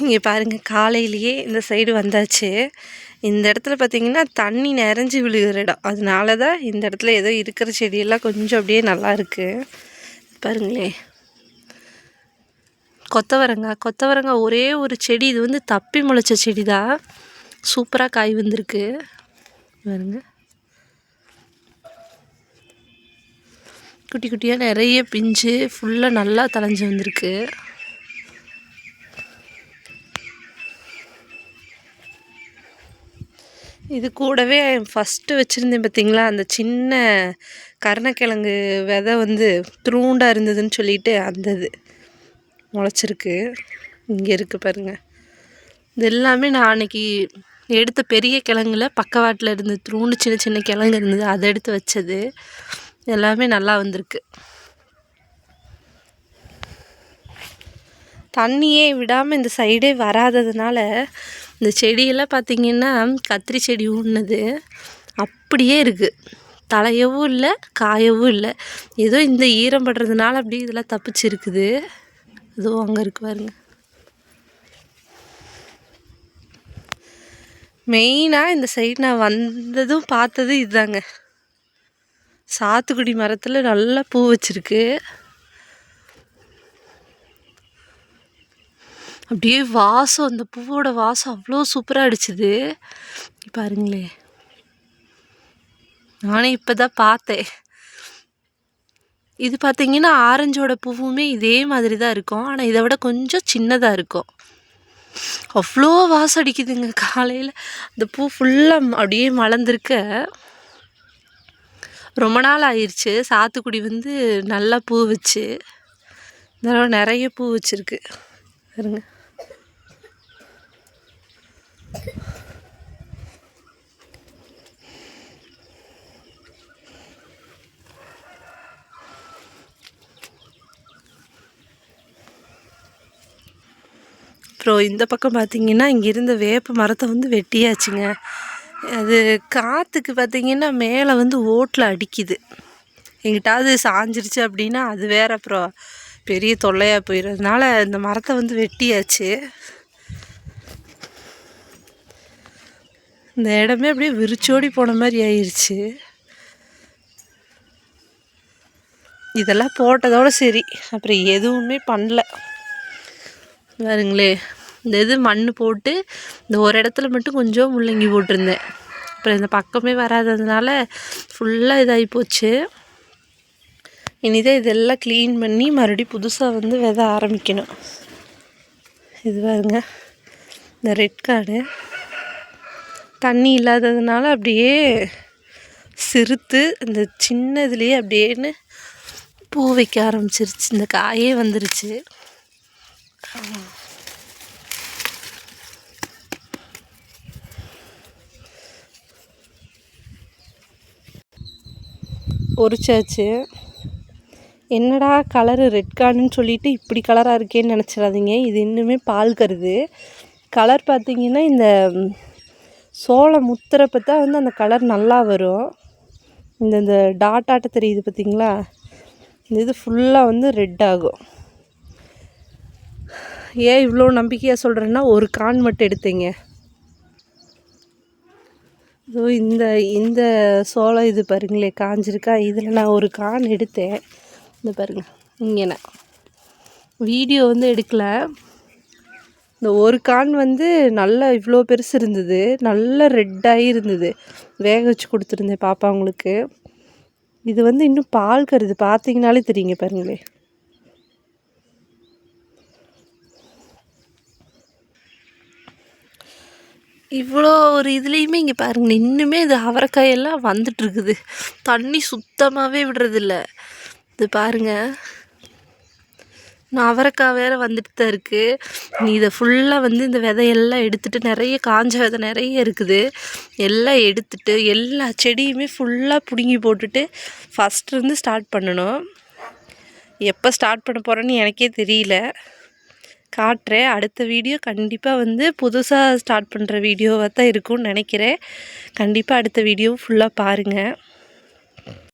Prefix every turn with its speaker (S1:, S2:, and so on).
S1: இங்கே பாருங்கள் காலையிலேயே இந்த சைடு வந்தாச்சு. இந்த இடத்துல பார்த்தீங்கன்னா தண்ணி நிறைஞ்சி விழுகிற இடம். அதனால தான் இந்த இடத்துல ஏதோ இருக்கிற செடியெல்லாம் கொஞ்சம் அப்படியே நல்லா இருக்குது பாருங்களே. கொத்தவரங்காய் கொத்தவரங்காய் ஒரே ஒரு செடி. இது வந்து தப்பி முளைச்ச செடி தான் சூப்பராக காய் வந்திருக்கு. பாருங்க. குட்டி குட்டியாக நிறைய பிஞ்சு ஃபுல்லாக நல்லா தலைஞ்சு வந்திருக்கு. இது கூடவே ஃபஸ்ட்டு வச்சுருந்தேன் பார்த்தீங்களா அந்த சின்ன கருணக்கிழங்கு விதை வந்து த்ரூண்டாக இருந்ததுன்னு சொல்லிட்டு அந்த இது முளைச்சிருக்கு. இங்கே இருக்குது பாருங்கள் இது எல்லாமே நான் அன்றைக்கி எடுத்த பெரிய கிழங்குல பக்கவாட்டில் இருந்து த்ரூண்டு சின்ன சின்ன கிழங்கு இருந்தது அதை எடுத்து வச்சது. எல்லாமே நல்லா வந்திருக்கு. தண்ணியே விடாமல் இந்த சைடே வராததுனால இந்த செடியெல்லாம் பார்த்திங்கன்னா கத்திரி செடி ஊன்னது அப்படியே இருக்குது தலையவும் இல்லை காயவும் இல்லை. ஏதோ இந்த ஈரம் படுறதுனால அப்படியே இதெல்லாம் தப்பிச்சிருக்குது. அதுவும் அங்கே இருக்கு பாருங்க. மெயினாக இந்த சைடு நான் வந்ததும் பார்த்தது இதுதாங்க. சாத்துக்குடி மரத்தில் நல்லா பூ வச்சுருக்கு. அப்படியே வாசம் அந்த பூவோட வாசம் அவ்வளோ சூப்பராக அடிச்சுது. பாருங்களே. நானே இப்போ தான் பார்த்தேன். இது பார்த்தீங்கன்னா ஆரஞ்சோட பூவுமே இதே மாதிரி தான் இருக்கும். ஆனால் இதை விட கொஞ்சம் சின்னதாக இருக்கும். அவ்வளோ வாசம் அடிக்குதுங்க. காலையில் அந்த பூ ஃபுல்லாக அப்படியே மலர்ந்துருக்க. ரொம்ப நாள் ஆயிடுச்சு சாத்துக்குடி வந்து நல்லா பூ வச்சு. நிறைய பூ வச்சுருக்கு. பாருங்கள் அப்புறம் இந்த பக்கம் பார்த்தீங்கன்னா இங்கே இருந்த வேப்ப மரத்தை வந்து வெட்டியாச்சுங்க. அது காற்றுக்கு பார்த்தீங்கன்னா மேலே வந்து ஓட்டில் அடிக்குது. எங்கிட்டாவது சாஞ்சிருச்சு அப்படின்னா அது வேற அப்புறம் பெரிய தொல்லையாக போயிடுறதுனால இந்த மரத்தை வந்து வெட்டியாச்சு. இந்த இடமே அப்படியே விரிச்சோடி போன மாதிரி ஆயிடுச்சு இதெல்லாம் போட்டதோடு சரி. அப்புறம் எதுவுமே பண்ணல. பாருங்களே இந்த இது மண் போட்டு இந்த ஒரு இடத்துல மட்டும் கொஞ்சம் முள்ளங்கி போட்டிருந்தேன். அப்புறம் இந்த பக்கமே வராததுனால ஃபுல்லாக இதாகி போச்சு. இனிதான் இதெல்லாம் க்ளீன் பண்ணி மறுபடியும் புதுசாக வந்து வித ஆரம்பிக்கணும். இது பாருங்க இந்த ரெட் கார்டு தண்ணி இல்லாததுனால அப்படியே சிறுத்து இந்த சின்ன இதுலேயே அப்படியேன்னு பூ வைக்க ஆரம்பிச்சிருச்சு. இந்த காயே வந்துருச்சு. பொறிச்சாச்சு என்னடா கலரு ரெட் கார்டுன்னு சொல்லிட்டு இப்படி கலராக இருக்கேன்னு நினச்சிடாதீங்க. இது இன்னுமே பால் கருது. கலர் பார்த்திங்கன்னா இந்த சோளம் முத்துறப்போ தான் வந்து அந்த கலர் நல்லா வரும். இந்த இந்த டாட்டாட்ட தெரியுது பார்த்திங்களா? இந்த இது ஃபுல்லாக வந்து ரெட் ஆகும். ஏன் இவ்வளோ நம்பிக்கையாக சொல்கிறேன்னா ஒரு கான் மட்டும் எடுத்தீங்க. ஸோ இந்த இந்த சோளம் இது பாருங்களே காஞ்சிருக்கா? இதில் நான் ஒரு கான் எடுத்தேன். இந்த பாருங்கள் இங்கே நான். வீடியோ வந்து எடுக்கலை. இந்த ஒரு கான் வந்து நல்லா இவ்வளோ பெருசு இருந்தது. நல்ல ரெட்டாகி இருந்தது. வேக வச்சு கொடுத்துருந்தேன் பாப்பாங்களுக்கு இது வந்து இன்னும் பால் கருது. பார்த்தீங்கனாலே தெரியுங்க பாருங்களே. இவ்வளோ ஒரு இதுலேயுமே இங்கே பாருங்களேன் இன்னுமே இது அவரைக்காயெல்லாம் வந்துட்டுருக்குது தண்ணி சுத்தமாகவே விடுறதில்ல. இது பாருங்கள் நான் அவரைக்காய் வேறு வந்துட்டு தான் இருக்குது நீ இதை ஃபுல்லாக வந்து இந்த விதையெல்லாம் எடுத்துகிட்டு நிறைய காஞ்ச விதை நிறைய இருக்குது. எல்லாம் எடுத்துட்டு எல்லா செடியுமே ஃபுல்லாக பிடுங்கி போட்டுட்டு ஃபஸ்ட்லேருந்து ஸ்டார்ட் பண்ணணும். எப்போ ஸ்டார்ட் பண்ண போகிறேன்னு எனக்கே தெரியல. காட்டுறேன். அடுத்த வீடியோ கண்டிப்பாக வந்து புதுசாக ஸ்டார்ட் பண்ணுற வீடியோவாக தான் இருக்கும்னு நினைக்கிறேன். கண்டிப்பாக அடுத்த வீடியோ ஃபுல்லாக பாருங்கள்